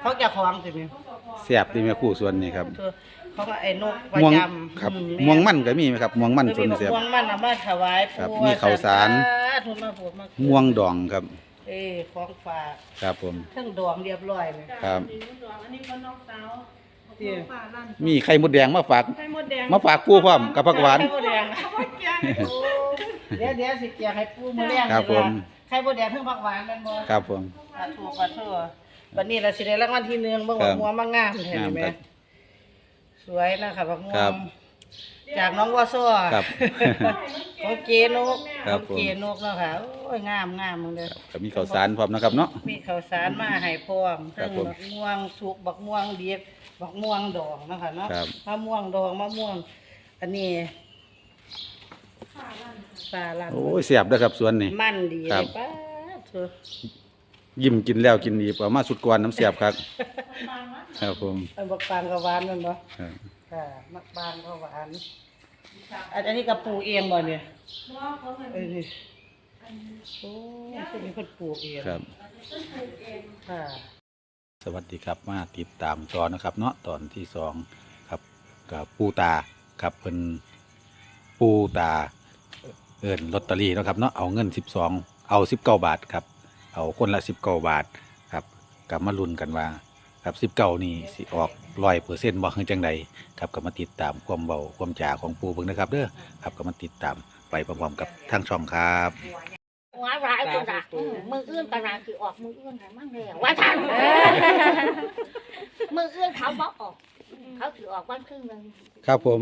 เขาจะคล้องสิเนี่ยแซ่บดีแม่ครู่ส่วนนี้ครับเธอเขาก็ไอ้นกประม่วงจำครับอืม่วงมันก็มีไหมครับม่วงมันแล้วส่วนมีนี้แซ่บม่วงมันเอามาถวายครับปู่มีข้าวสาร ทุนมาผูดมาม่วงดองครับ เอ้ยของฝากครับผม เครื่องดองเรียบร้อยเลยครับ อันนี้ก็นอกสาวเตี้ยป่าลั่นมีไข่มดแดงมาฝาก ไข่มดแดงมาฝากปู่พร้อมกับผักหวาน ไข่มดแดงแกงโอ้เดี๋ยวเดี๋ยวสิเกียงให้ปูมือแรงครับผม ไข่มดแดงเพิ่งผักหวานนั่นบ่ครับผมอะถูกกว่าเธอ วันนี้เราสิได้รางวัลที่หนึ่งเบิ่งครัว่าบม่วงมางามแท้งามไหมครับสวยนะคะบักม่วครังบจากน้องวอซ้อครับของเจนกครับของเจนกเนาะค่ะโอ้ยงามงามมึงเด้อก็มีข้าวสารพร้อมนะครับเนาะ มีข้าวสารมาให้พร้อมครัทั้บงผมบักม่วงสุกบักม่วงดิบบักม่วงดองเนาะค่ะเนาะครับ มะม่วงดองมะม่วง อันนี้ปลาลัน โอ้ยแซ่บเด้อครับส่วนนี้มันดีครัเลบยป้าเถอะ ยิ้มกินแล้วกินอีกเอามาสุดกวนน้ำแซ่บครับ ครับผมอันบักปางก็หวานนั่นบ่ครับค่ะมักบางก็หวานอันอันนี้ก็ปลูกเองบ่เนี่ยเออนี่โอ้ยคนนี้คนปลูกเองครับ ค่ะ สวัสดีครับมาติดตามจอนะครับ เนาะตอนที่สองครับกับปูตาครับเป็นปูตาเอินลอตเตอรี่เนาะครับเนาะเอาเงิน12เอา19บาทครับ เอาคนละ19บาทครับกลับมาลุ้นกันว่าครับ19นี่สิออกร้อยเปอร์เซ็นต์บ่คือจังใดครับก็มาติดตามความเบาความจ่าของปูเบิ่งนะครับเด้อครับก็มาติดตามไปพร้อมๆกับทางช่องครับหัวร้ายคนละอืมมืออื่นกำลังคือออกมืออื่นให้มั่งแล้วว่าทันมืออื่นเขาบอกออก เขาถือออกวันครึ่งหนึ่งครับผม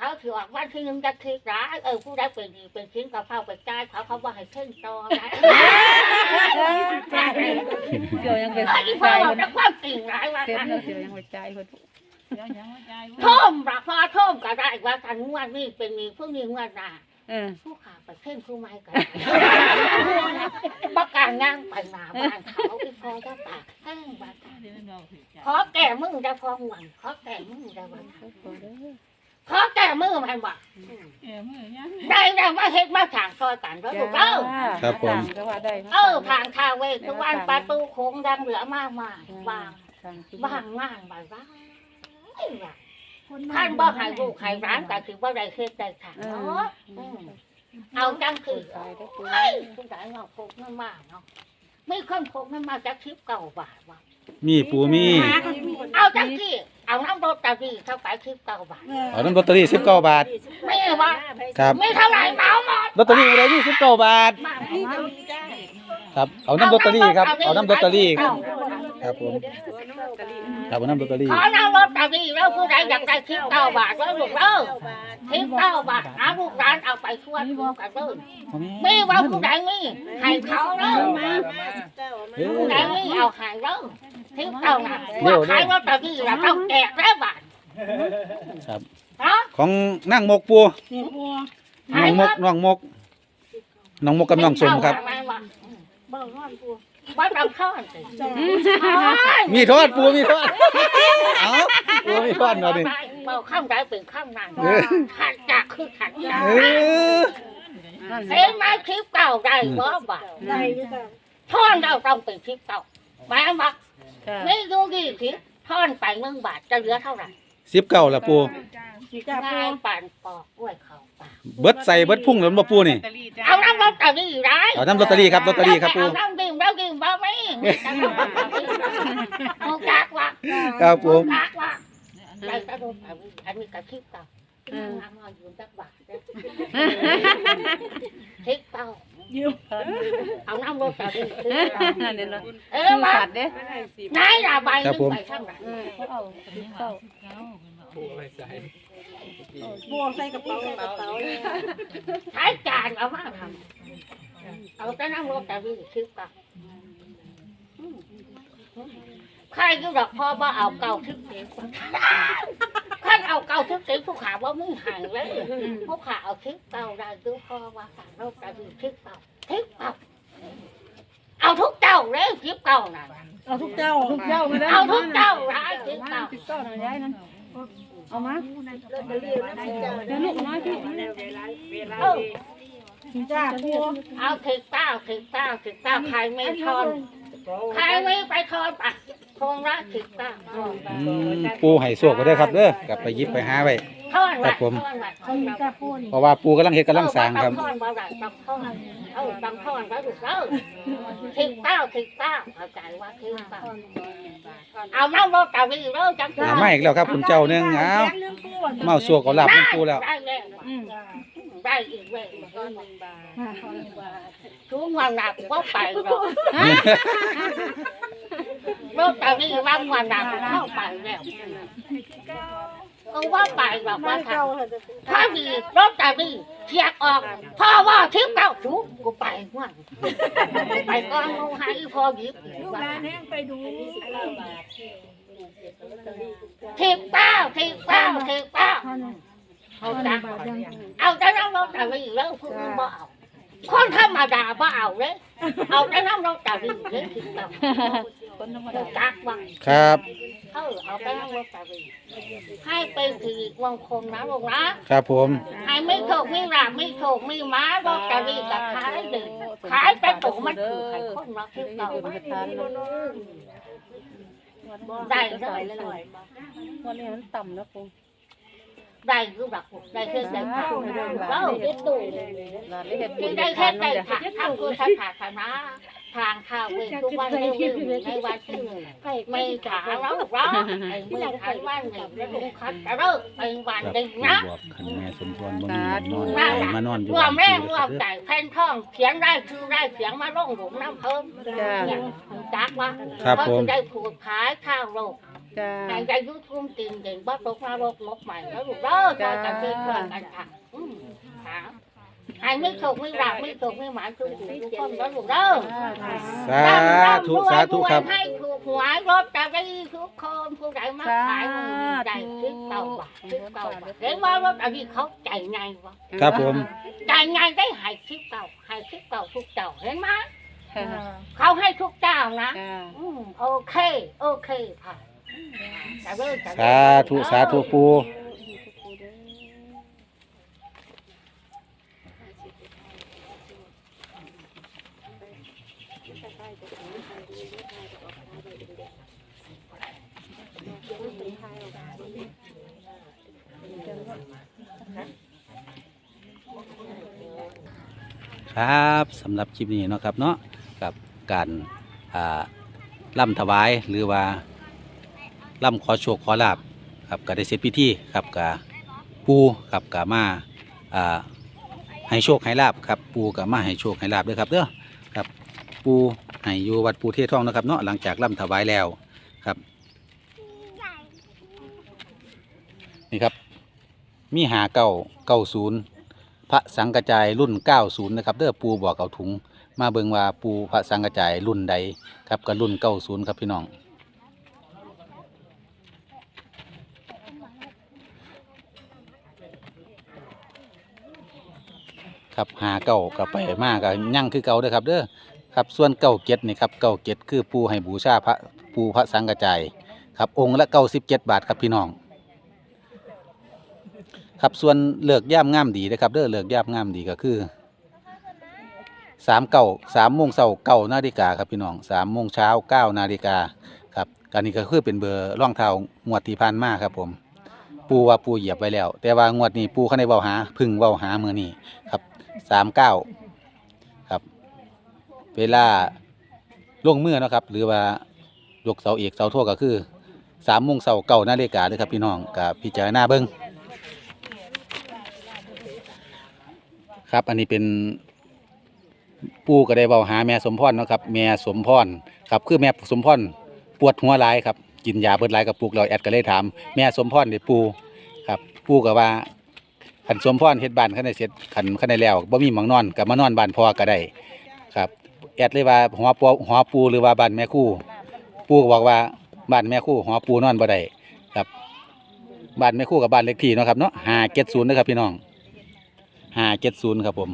เขาถือออกวันครึ่หนึ่งจะคิดร้ายเออผู้ได้เป็นดีเป็นชิ้นกับเข้าไปจ่ายเขาเขาบอกให้ขึ้นตอร้ายเดี๋ยวยังเป็นไอ้พ่อบอกจะความจริงร้ายว่าเดี๋ยวยังหัวใจคนเดี๋ยวยังว่าใจว่าท่อมรักพ่อท่อมก็ได้ว่าทันงวดนี้เป็นมีผู้มีงวดหนาผู้ขาไปขึ้นผู้ไม่กันประกาศงานไปหนาบ้านเขาอีพอจะปากแห้งบ้านเดี๋ยวเราถือใจขอแก่มึงจะฟองหวันขอแก่มึงจะวันทั้งคน ขอแก่มึงมันบอกเออมือยังได้ได้มาเฮ็ดมาถางซอยกันแล้วถูกเอ้าครับผม ก็ว่าได้เออผ่านทางเวทุกวันประตูโค้งดังเหลือมากมายบางบางงานบางบ้างท่านบ่ให้ลูกให้ร้านแต่คือบ่ได้เฮ็ดได้ทางเนาะอืมเอาจังคือตายได้ปูเฮ้ยผู้ใดเนาะพกเงินมาเนาะไม่คนพกเงินมาจากทิปเก่าบาทว่ะมีปูมีเอาจังที่ เอาน้ำรถตะวีเข้าไปทิปเก่าบาทเอาน้ำลอตเตอรี่19บาท ไม่ว่าครับไม่เท่าไหร่เมาหมดลอตเตอรี่อะไรนี่19บาทมาที่ตรงครับ เอาน้ำลอตเตอรี่ครับ เอาน้ำลอตเตอรี่ครับครับผมครับเอาน้ำลอตเตอรี่ขอน้ำรถตะวีแล้วผู้ใดอยากได้ทิปเก่าบาทแล้วลูกเด้อทิปเก่าบาทหาลูกร้านเอาไปชวนพวกกันเด้อไม่ว่าผู้ใดมีให้เขาเด้อเอ้ผู้ใดยมีเอาให้เด้อ ทิปเก่าน่ะว่าขายรถตะวีแล้วต้องแจกแล้วบาทครับเนาะของนั่งมกปูน้องมกน้องมกน้องมกกับน้องสมครับ เบิ่งนอนกูว่าเราเข้าอันสิมีทอดปูมีทอดเอาปูมีทอดหน่อยดิเบาข้ามได้เป็นข้ามนั่นเออขัดจากคือขัดจากเออเห็นไหมคลิปเก่าได้บ่บ่ท่อนเราต้องเป็นคลิปเก่าแม่บ อกนี่ดูดิคลิปท่อนไปเมืองบาทจะเหลือเท่าไหร่สิบเก้าละปูง่ายป่านปอกกล้วยเขาปากเบิดใส่เบิดพุ่งแล้วบ่ปูนี่ เอาน้ำลอตเตอรี่ได้เอาน้ำลอตเตอรี่ครับลอตเตอรี่ครับปู เอาน้ำดื่มแล้วดื่มบ่ไม่เอาจักว่าครับผมจักว่าได้กระโดดอันนี้กระคลิปเก่าน้ำมาอยู่จักบาทคลิปเก่า เอาน้ำลอตเตอรี่คลิปเก่านั่นเนาะเออว่าขาดเด้นายละใบหนึงไปข้างหลังเขาเอาเข้าบวกใส่กระเป๋ากระเป๋าเลยใช้จานเอามาทำเอาแต่น้ำลอตเตอรี่คลิปเก่าใครก็ดอกพ่อว่าเอาเก่าทึกเสีย ท่านเอาเก่าทึกเสียผู้ขาว่ามึงหายเลยผู้ขาเอาทึกเก่าได้ดูพ่อว่าสารโลกตะวีทึกเก่าทึกเก่าเอาทุกเจ้าเลยคลิปเก่าน่ะเอาทุกเจ้าทุกเจ้าเอาทุกเจ้าร้ายคลิปเก่าก็ทำย้ายนั่นเอามาเดี๋ยวลูกน้อยพี่เออจ้าปูเอาถึกเต้าถึกเต้าถึกเต้าใครไม่ทอนใครไม่ไปทอนปะ ทงละถึกเต้าอืมปูให้สวกก็ได้อครับเด้อกลับไปหยิบไปหาไว้ ทอนครัละบผม ทอนละทเขาอนมีละจ้าปูนเพราะว่าปูกำลังเฮ็ดกำลังสร้างครับทอนมาได้ตำทอนเออตำทอนก็ถูกแล้วถึกเต้าถึกเต้าเข้าใจว่าถึกเต้าเอาน้ำรถกลับไปอีกแล้วจังหามาอีกแล้วครับคุณเจ้าหนึงเอาเมาสวกเอาลาบคุณปูแล้ว ได้แล้วอืมได้อีกแล้วทุกวันหนักว่าไปหรอก รถกลับไปอีกวันวันหนักเข้าไปแล้วเอาว่าไปแบบว่าทำถ้ามีรถแต่มีเทียกออกพ่อว่าทิพย์เก้าถูกกูไปว่างไปก่อนมึงให้พอหยิบลูกหลานแห้งไปดูทิพย์เก้าทิพย์เก้าทิพย์เก้าเอาจังเอาแต่น้ำรถแต่มีแล้วพวกมึงบ่เอาคนธรรมดาบ่เอาเลยเอาแต่น้ำรถแต่มีเลยทิพย์เก้า คนธรรมเอาดาจักว่างครับเออเอาแต่น้ำรถแต่มีให้เป็นสิริมงคลนะลูกนะครับผม ให้ไม่โชคไม่ราบไม่โชคไม่ม้ารถแต่มีกับขายเลยขายไปตกมันถือไข่คนมาคือเก่าได้ได้เลยวันนี้มันต่ำนะปูได้คือแบบได้คือได้ผ่าแล้วเฮ็ดตู้หลานได้เฮ็ดบุที่ญได้ได้แค่ทานได้เนาะจ้ะผ่าทำคือสถาสนา ทางข้าวเวทุกวันเรื่องในวันที่ไม่ขาแล้วหรอกไอ้เมื่อขายวันหนึ่งแล้วลุงคัดจะเลิกเป็นวันครับดีปูนะบอกคันแม่สมพรบ่มีนอนมานอนอยู่รวมแรปูงรวมครับใจแผ่นท่องเขียนได้คือได้เสียงมาลงหลุมน้ำเพิ่มจ้าเนี่ยจักว่าครับเขาผมจะได้ผูกขายข้าวโลกจ้าหายใจยุบทุ่มตีนเด่นบ่ตกนรกนกใหม่แล้วลูกเด้อจอยกันเพื่อนเพื่อนกันค่ะอืมค่ะ หายไม่ถูกไม่รักไม่ถูกไม่หมายคือถูกทุกคนแล้วลูกเด้อสาธุสาธุครับให้ถูกหวยรถจะได้ทุกคนผู้ใดมาขายมือใจคิดเก่าบาทคิดเก่าบาทเห็นว่ารถอันนี้เขาใจไงวะครับผมใจไงได้หายคิดเก่าหายคิดเก่าทุกเจ้าเห็นไหมค่ะเขาให้ทุกเจ้านะจ้าอืมโอเค โอเคค่ะจะเลิกจะเลิกสาธุสาธุปู ครับสำหรับคลิปนี้เนาะครับเนาะกับการล่ำถวายหรือว่าล่ำขอโชคขอลาบครับก็ได้เสร็จพิธีครับกับปูครับกับมาให้โชคให้ลาบครับปูกับมาให้โชคให้ลาบด้วยครับเด้อครับปู ให้อยู่วัดปูเทศทองนะครับเนาะหลังจากล่ำถวายแล้วครับ นี่ครับ มีหาเก้าเก้าศูนย์พระสังกระจายรุ่น 90 นะครับเด้อปูบอกเอาถุง มาเบิงว่าปูพระสังกระจายรุ่นใดครับก็รุ่น 90 ครับพี่น้อง ครับหาเก่ากับไปมากกับยั่งคือเก่าเด้อครับเด้อ ครับส่วนเก่าเจ็ดนี่ครับเก่าเจ็ดคือปูให้บูชาพระปูพระสังกระจายครับองค์ละเก้าสิบเจ็ดบาทครับพี่น้อง ครับส่วนเลือกย่ามงามดีนะครับเด้อเลือกย่ามงามดีก็คือสามเก่าสามโมงเช้าเก้านาฬิกาครับพี่น้องสามโมงเช้าเก้านาฬิกาครับการนี้ก็คือเป็นเบอร์ร่องเท้างวดที่ผ่านมาครับผม ปูว่าปูเหยียบไว้แล้ว แต่ว่างวดนี้ปูเขาในเว้าหาพึ่งเว้าหามือนี้ครับสามเก้า เวลาล่วงเมื่อเนาะครับ หรือว่ายกเสาเอกเสาโทก็คือสามโมงเช้าเก้านาฬิกาเลยครับพี่น้องกับพิจารณาเบิ้งครับ อันนี้เป็นปู่ก็ได้เบาหาแม่สมพรเนาะครับแม่สมพรครับคือแม่สมพรปวดหัวหลายครับกินยาเบิดหลายกับปลูกเราแอดก็เลยถาม แม่สมพรเด็ดปู่ครับปู่ก็ว่าขันสมพรเฮ็ดบ้านขันได้เสร็จขันขันได้แล้วบ่มีหมองนอนกับมานอนบ้านพ่อก็ได้ครับ แอดเลยว่าหัวปูหัวปูหรือว่าบ้านแม่คู่ ปูก็บอกว่าบ้านแม่คู่หัวปูนอนบ่ได้ครับบ้านแม่คู่กับบ้านเล็กที่เนาะครับเนาะห้าเจ็ดศูนย์นะครับพี่น้องห้าเจ็ดศูนย์ครับผม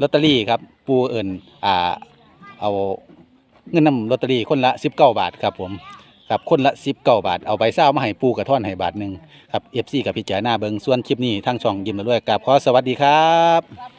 ลอตเตอรี่ครับ ปูเอิญอ่าเอาเงินนำลอตเตอรี่คนละสิบเก้าบาทครับผมครับคนละสิบเก้าบาทเอาไปเศร้ามาให้ปูกระท่อนให้บาทหนึ่งครับเอฟซีกับพิจารณาเบิงส่วนคลิปนี้ทางช่องยิ้มมาด้วยกับขอสวัสดีครับ